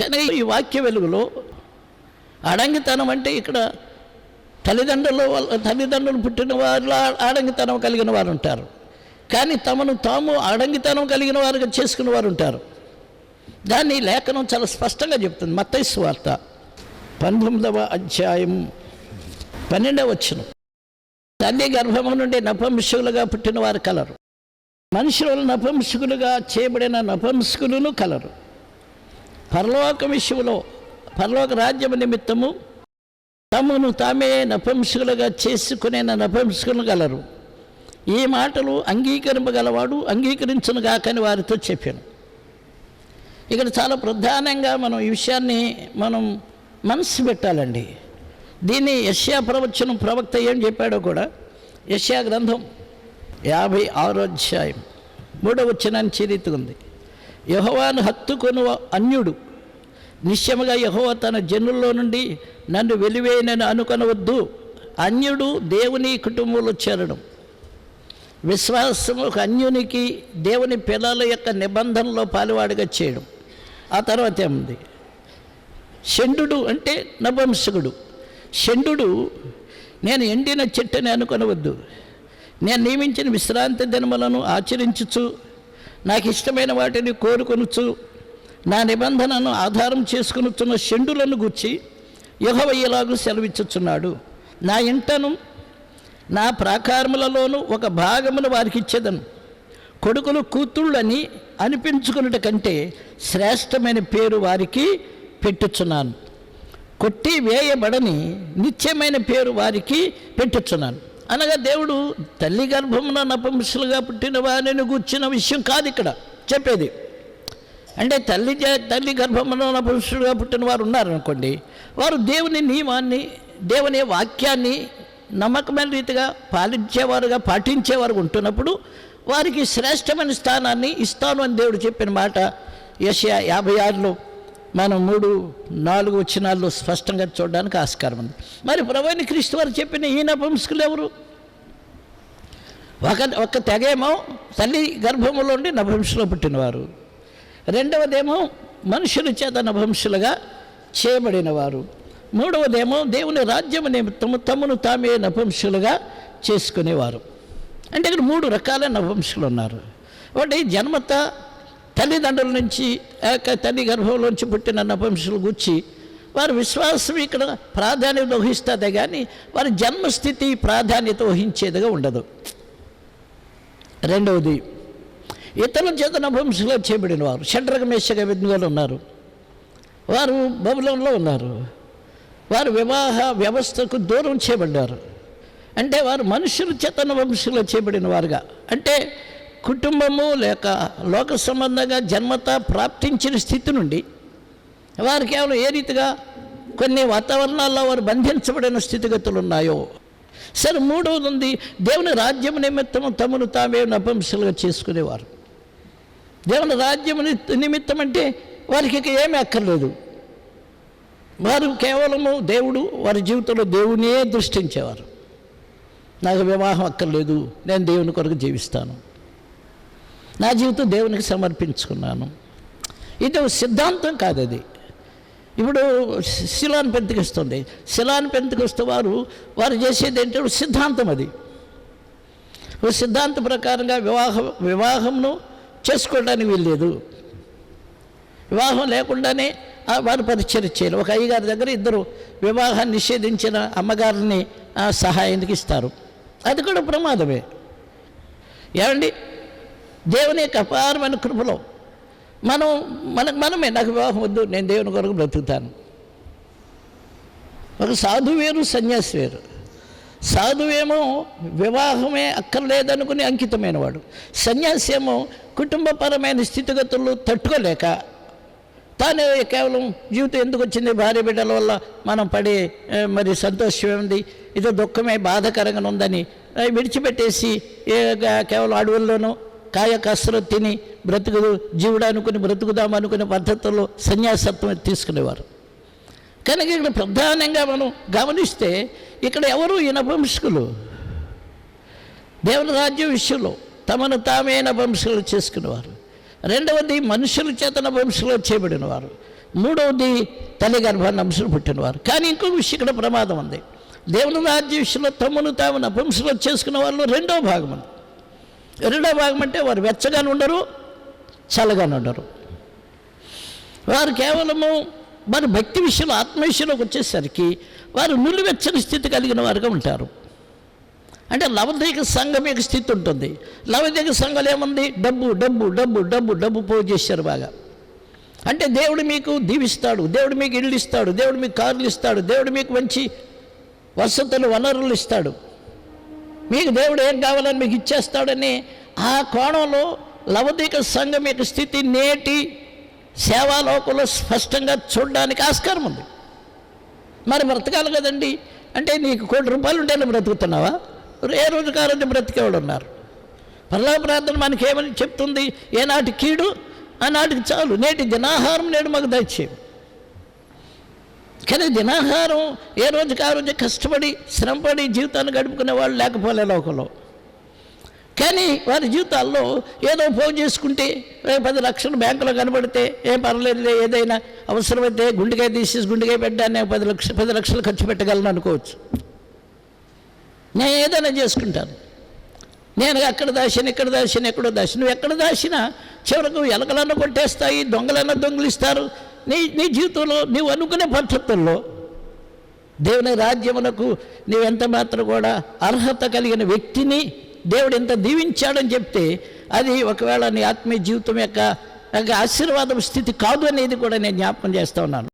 కానీ ఈ వాక్య వెలుగులో అడంగితనం అంటే ఇక్కడ తల్లిదండ్రులు వాళ్ళ తల్లిదండ్రులు పుట్టిన వారిలో ఆడంగితనం కలిగిన వారు ఉంటారు. కానీ తమను తాము అడంగితనం కలిగిన వారుగా చేసుకున్న వారు ఉంటారు. దాన్ని లేఖనం చాలా స్పష్టంగా చెప్తుంది. మత్తైసు వార్త పంతొమ్మిదవ అధ్యాయం పన్నెండవ వచ్చిన తల్లి గర్భము నుండి నపంసులుగా పుట్టిన వారు కలరు. మనుషులు నపంసుకులుగా చేయబడిన నపంసుకులను కలరు. పరలోక విషయంలో పరలోక రాజ్యం నిమిత్తము తమను తామే నపంసుకులుగా చేసుకునే నపంసుకులు గలరు. ఈ మాటలు అంగీకరింపగలవాడు అంగీకరించను కాకని వారితో చెప్పాను. ఇక్కడ చాలా ప్రధానంగా మనం ఈ విషయాన్ని మనం మనసు పెట్టాలండి. దీన్ని యష్యా ప్రవచనం ప్రవక్త ఏం చెప్పాడో కూడా యష్యా గ్రంథం యాభై ఆరో అధ్యాయం మూడవ వచనాన్ని చేరీతుంది యహోవాను హత్తుకొను అన్యుడు. నిశ్చయముగా యహోవ తన జనుల్లో నుండి నన్ను వెలివేయనని అనుకొనవద్దు. అన్యుడు దేవుని కుటుంబంలో చేరడం. విశ్వాసం ఒక అన్యునికి దేవుని పిల్లల యొక్క నిబంధనలో పాలువాడిగా చేయడం. ఆ తర్వాత ఏముంది? షండు అంటే నభంసకుడు షండు నేను ఎండిన చెట్టుని అనుకొనవద్దు. నేను నియమించిన విశ్రాంతి దినములను ఆచరించుచు నాకు ఇష్టమైన వాటిని కోరుకొనుచు నా నిబంధనను ఆధారం చేసుకునుచున్న షెండులను గుచ్చి యహోవ సెలవిచ్చుచున్నాడు. నా ఇంటను నా ప్రాకారములలోనూ ఒక భాగమును వారికి ఇచ్చేదను కొడుకులు కూతుళ్ళని అనిపించుకున్నట కంటే శ్రేష్టమైన పేరు వారికి పెట్టుచున్నాను. కొట్టి వేయబడని నిత్యమైన పేరు వారికి పెట్టుచున్నాను. అనగా దేవుడు తల్లి గర్భమున నపంసులుగా పుట్టిన వారిని కూర్చున్న విషయం కాదు ఇక్కడ చెప్పేది. అంటే తల్లి తల్లి గర్భమున నపంసులుగా పుట్టిన వారు ఉన్నారనుకోండి వారు దేవుని నియమాన్ని దేవుని వాక్యాన్ని నమ్మకమైన రీతిగా పాలించేవారుగా పాటించేవారు ఉంటున్నప్పుడు వారికి శ్రేష్టమైన స్థానాన్ని ఇస్తాను అని దేవుడు చెప్పిన మాట యశ యాభై ఆరులో. మనం మూడు నాలుగు వచ్చినాల్లో స్పష్టంగా చూడడానికి ఆస్కారం ఉంది. మరి ప్రవీణ క్రీస్తు వారు చెప్పిన ఈ నపంసకులు ఎవరు? ఒక ఒక తెగేమో తల్లి గర్భములో ఉండి నభంశలో పుట్టినవారు. రెండవదేమో మనుషుల చేత నభంశులుగా చేయబడినవారు. మూడవదేమో దేవుని రాజ్యము నిమిత్తము తమను తామే నపంశులుగా చేసుకునేవారు. అంటే ఇక్కడ మూడు రకాల నపంశులు ఉన్నారు. ఒకటి జన్మత తల్లిదండ్రుల నుంచి తల్లి గర్భంలోంచి పుట్టిన నపంశులు గుచ్చి వారి విశ్వాసం ఇక్కడ ప్రాధాన్యత వహిస్తుంది కానీ వారి జన్మస్థితి ప్రాధాన్యత వహించేదిగా ఉండదు. రెండవది ఇతరుల చేత నభంశులో చేయబడిన వారు షడ్రగ మేషగ విజ్ఞులు ఉన్నారు. వారు బబులంలో ఉన్నారు. వారు వివాహ వ్యవస్థకు దూరం చేయబడ్డారు అంటే వారు మనుషుల చేతన వంశంలో చేయబడిన వారుగా. అంటే కుటుంబము లేక లోక సంబంధంగా జన్మత ప్రాప్తించిన స్థితి నుండి వారు కేవలం ఏ రీతిగా కొన్ని వాతావరణాల్లో వారు బంధించబడిన స్థితిగతులు ఉన్నాయో. సరే మూడవది ఉంది దేవుని రాజ్యం నిమిత్తము తమను తామే నపంసలుగా చేసుకునేవారు. దేవుని రాజ్యం నిమిత్తం అంటే వారికి ఇక ఏమీ అక్కర్లేదు. వారు కేవలము దేవుడు వారి జీవితంలో దేవునే దృష్టించేవారు. నాకు వివాహం అక్కర్లేదు నేను దేవుని కొరకు జీవిస్తాను. నా జీవితం దేవునికి సమర్పించుకున్నాను. ఇది ఒక సిద్ధాంతం కాదు అది. ఇప్పుడు శి- పెంతకిస్తుంది శిలాన్ని పెంతకిస్తే వారు వారు చేసేది ఏంటంటే సిద్ధాంతం అది. సిద్ధాంత ప్రకారంగా వివాహం వివాహంను చేసుకోవడానికి వీల్లేదు. వివాహం లేకుండానే వారు పరిచయం చేయాలి. ఒక అయ్యగారి దగ్గర ఇద్దరు వివాహాన్ని నిషేధించిన అమ్మగారిని ఆ, సహాయానికి ఇస్తారు. అది కూడా ప్రమాదమే. ఏమండి? దేవుని యొక్క అపారమైన కృపలో మనం మనకు మనమే నాకు వివాహం వద్దు నేను దేవుని కొరకు బ్రతుకుతాను. ఒక సాధు వేరు సన్యాసి వేరు సాధువేమో వివాహమే అక్కర్లేదనుకుని అంకితమైన వాడు సన్యాసి ఏమో కుటుంబపరమైన స్థితిగతులు తట్టుకోలేక తాను కేవలం జీవితం ఎందుకు వచ్చింది భార్య బిడ్డల వల్ల మనం పడే మరి సంతోషం ఏముంది ఇదో దుఃఖమే బాధకరంగా ఉందని విడిచిపెట్టేసి ఏ, కేవలం అడవుల్లోనూ కాయ కసరత్తిని బ్రతుకు జీవుడు అనుకుని బ్రతుకుదాం అనుకునే పద్ధతుల్లో సన్యాసత్వం తీసుకునేవారు. కనుక ఇక్కడ ప్రధానంగా మనం గమనిస్తే ఇక్కడ ఎవరు ఈ నపంసకులు దేవుని రాజ్యం విషయంలో తమను తామే నపంసకులు చేసుకునేవారు. రెండవది మనుషుల చేత నపంసకులు చేయబడినవారు. మూడవది తల్లి గర్భాన్ని అంశలు పుట్టినవారు. కానీ ఇంకొక విషయం ఇక్కడ ప్రమాదం ఉంది. దేవుని రాజ్య విషయంలో తమను తాము నపుంసలో చేసుకున్న వాళ్ళు రెండో భాగం ఉంది. రెండో భాగం అంటే వారు వెచ్చగానే ఉండరు చల్లగానే ఉండరు. వారు కేవలము వారి భక్తి విషయంలో ఆత్మ విషయంలోకి వచ్చేసరికి వారు నులివెచ్చని స్థితి కలిగిన వారుగా ఉంటారు. అంటే లవదీక సంఘం యొక్క స్థితి ఉంటుంది. లవదీక సంఘాలు ఏముంది? డబ్బు డబ్బు డబ్బు డబ్బు డబ్బు పోగు చేశారు బాగా. అంటే దేవుడు మీకు దీవిస్తాడు దేవుడు మీకు ఇళ్ళు ఇస్తాడు దేవుడు మీకు కార్లు ఇస్తాడు దేవుడు మీకు మంచి వసతులు వనరులు ఇస్తాడు. మీకు దేవుడు ఏం కావాలని మీకు ఇచ్చేస్తాడని ఆ కోణంలో లవదీక సంఘం యొక్క స్థితి నేటి సేవాలోకంలో స్పష్టంగా చూడడానికి ఆస్కారం ఉంది. మరి బ్రతకాలి కదండి. అంటే నీకు కోటి రూపాయలు ఉంటేనే బ్రతుకుతున్నావా? ఏ రోజు ఆ బ్రతికేవాడు ఉన్నారు? పర్లా ప్రార్థన మనకేమని చెప్తుంది? ఏనాటి కీడు ఆనాటికి చాలు. నేటి దినాహారం నేడు మాకు దయచేయం కానీ దినాహారం ఏ రోజుకి ఆ రోజు కష్టపడి శ్రమపడి జీవితాన్ని గడుపుకునే వాళ్ళు లేకపోలే లోకంలో. కానీ వారి జీవితాల్లో ఏదో పోగు చేసుకుంటే పది లక్షలు బ్యాంకులో కనబడితే ఏం పర్లేదు ఏదైనా అవసరమైతే గుండెకాయ తీసేసి గుండెకాయ పెట్టాను పది లక్ష పది లక్షలు ఖర్చు పెట్టగలను అనుకోవచ్చు. నేను ఏదైనా చేసుకుంటాను. నేను అక్కడ దాచిన ఇక్కడ దాచిన ఎక్కడో దాచిన నువ్వు ఎక్కడ దాచినా చివరకు ఎలకలన్న కొట్టేస్తాయి దొంగలన్న దొంగిలిస్తారు నీ నీ జీవితంలో నీవు అనుకునే పద్ధతుల్లో దేవుని రాజ్యమునకు నీవెంత మాత్రం కూడా అర్హత కలిగిన వ్యక్తిని దేవుడు ఎంత దీవించాడని చెప్తే అది ఒకవేళ నీ ఆత్మీయ జీవితం యొక్క ఆశీర్వాదం స్థితి కాదు అనేది కూడా నేను జ్ఞాపకం చేస్తూ ఉన్నాను.